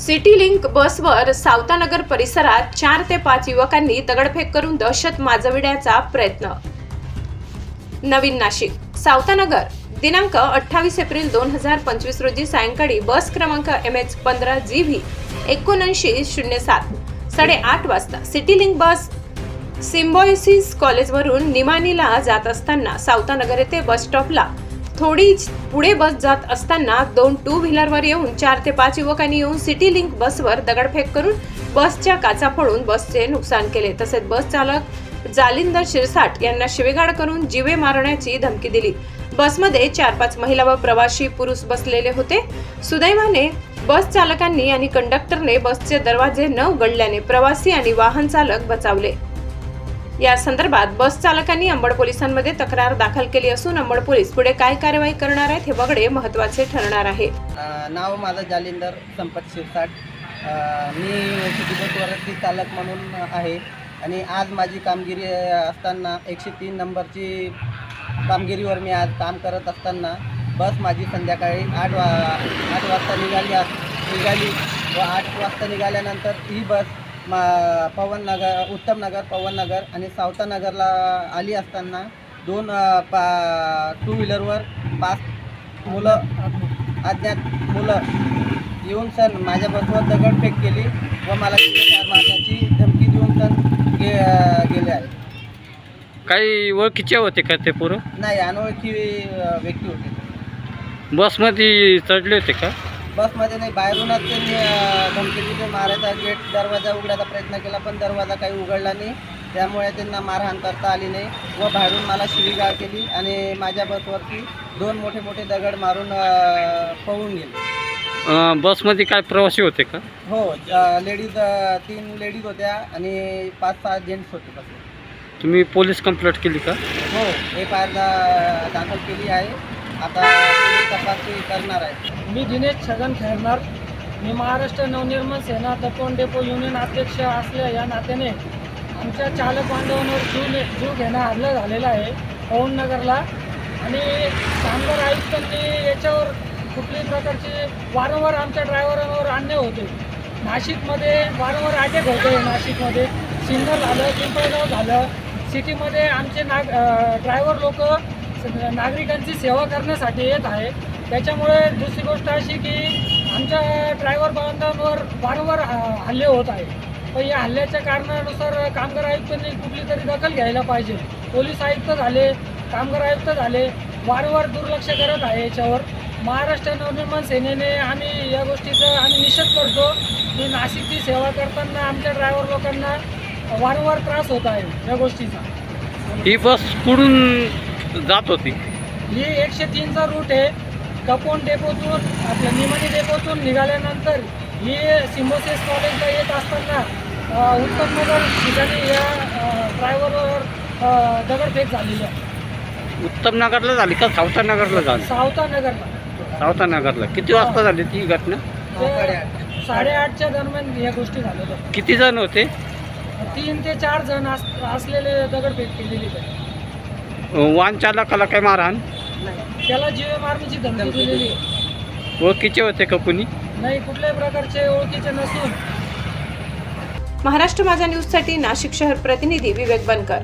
City link बसवर सावतानगर परिसरात चार ते पाच युवकांनी दगडफेक करून दहशत माजविण्याचा प्रयत्न. नवीन नाशिक सावतानगर दिनांक अठ्ठावीस एप्रिल दोन हजार पंचवीस रोजी सायंकाळी बस क्रमांक एम एच पंधरा जी व्ही एकोणऐंशी शून्य सात साडेआठ वाजता सिटी लिंक बस सिम्बॉयसिस कॉलेजवरून निमानीला जात असताना सावतानगर येथे बस स्टॉपला थोडी पुढे बस जात असताना दोन टू व्हीलरवर येऊन चार ते पाच युवकांनी येऊन सिटी लिंक बसवर दगडफेक करून बसच्या काचा फोडून बसचे नुकसान केले. तसेच बस चालक जालिंदर शिरसाट यांना शिवेगाळ करून जीवे मारण्याची धमकी दिली. बसमध्ये चार पाच महिला व प्रवासी पुरुष बसलेले होते. सुदैवाने बस चालकांनी आणि कंडक्टरने बसचे दरवाजे न उघडल्याने प्रवासी आणि वाहन चालक बचावले. या संदर्भात बस चालकांनी अंबड पोलिसांमध्ये तक्रार दाखल केली असून अंबड पोलीस पुढे काय कारवाई करणार आहेत हे बघणे महत्त्वाचे ठरणार आहे. नाव माझं जालिंदर संपत शिरसाट. मी सिटी बसवरती चालक म्हणून आहे. आणि आज माझी कामगिरी असताना एकशे तीन नंबरची कामगिरीवर मी आज काम करत असताना बस माझी संध्याकाळी आठ वा आठ वाजता निघाली निघाली व आठ वाजता निघाल्यानंतर ही बस मा पवननगर उत्तमनगर पवननगर आणि सावतानगरला आली असताना दोन पा टू व्हीलरवर पाच मुलं अज्ञात मुलं येऊन सण माझ्या बसवर दगडफेक केली व मला मारण्याची धमकी देऊन सण गे गेले आहे काही ओळखीचे होते का ते पोरं? नाही अनोळखी व्यक्ती होते. बसमध्ये चढले होते का? बसमध्ये नाही बाहेरूनच त्यांनी धमकी दिली मारायचा गेट दरवाजा उघडायचा प्रयत्न केला पण दरवाजा काही उघडला नाही. त्यामुळे त्यांना मारहाण करता आली नाही व बाहेरून मला शिवीगाळ केली आणि माझ्या बसवरती दोन मोठे मोठे दगड मारून पळून गेले. बसमध्ये काय प्रवासी होते का? हो लेडीज तीन लेडीज होत्या आणि पाच सहा जेंट्स होते तुम्ही पोलीस कंप्लेंट केली का? हो एफ आय आर दाखल केली आहे. आता तपासणी करणार आहे. मी दिनेश छगन खेळणार. मी महाराष्ट्र नवनिर्माण सेना तपोन डेपो युनियन अध्यक्ष असल्या या नात्याने आमच्या चालक बांधवांवर जीव जीव घेणं हल्ला झालेला आहे पवननगरला आणि कामगार आयुक्तांनी याच्यावर कुठल्याही प्रकारचे वारंवार आमच्या ड्रायव्हरांवर अन्याय होते नाशिकमध्ये वारंवार अटॅक होते नाशिकमध्ये. सिन्नर झालं पिंपळगाव झालं. सिटीमध्ये आमचे नाग ड्रायव्हर लोक नागरिकांची सेवा करण्यासाठी येत आहे. त्याच्यामुळे दुसरी गोष्ट अशी की आमच्या ड्रायव्हर बांधवांवर वारंवार हल्ले होत आहे पण या हल्ल्याच्या कारणानुसार कामगार आयुक्तांनी कुठली तरी दखल घ्यायला पाहिजे. पोलीस आयुक्त झाले कामगार आयुक्त झाले वारंवार दुर्लक्ष करत आहे याच्यावर. महाराष्ट्र नवनिर्माण सेनेने आम्ही या गोष्टीचा आम्ही निषेध करतो की नाशिकची सेवा करताना आमच्या ड्रायव्हर लोकांना वारंवार त्रास होत आहे या गोष्टीचा. ही बस कुठून जात होती. ही एकशे तीनचा रूट आहे. कपोन डेपोतून आपल्या निमाणी डेपोतून निघाल्यानंतर ही सिम्बोसिस कॉलेजला येत असताना अ, उत्तमनगर ठिकाणी या ड्रायव्हरवर दगडफेक झालेली आहे. उत्तम नगरला झाली का सावता नगरला झाली? सावता नगरला. सावता नगरला. किती वाजता झाली ती घटना? ते साडेआठच्या दरम्यान या गोष्टी झालेल्या किती जण होते? तीन ते चार जण अस असलेले दगडफेक केलेली आहे. वाहन चालकाला काय मारहाण? त्याला जीवे मारण्याची धमकी दिलेली आहे ओळखीचे होते का कुणी? नाही कुठल्याही प्रकारचे ओळखीचे नसून. महाराष्ट्र माझा न्यूजसाठी नाशिक शहर प्रतिनिधी विवेक बनकर.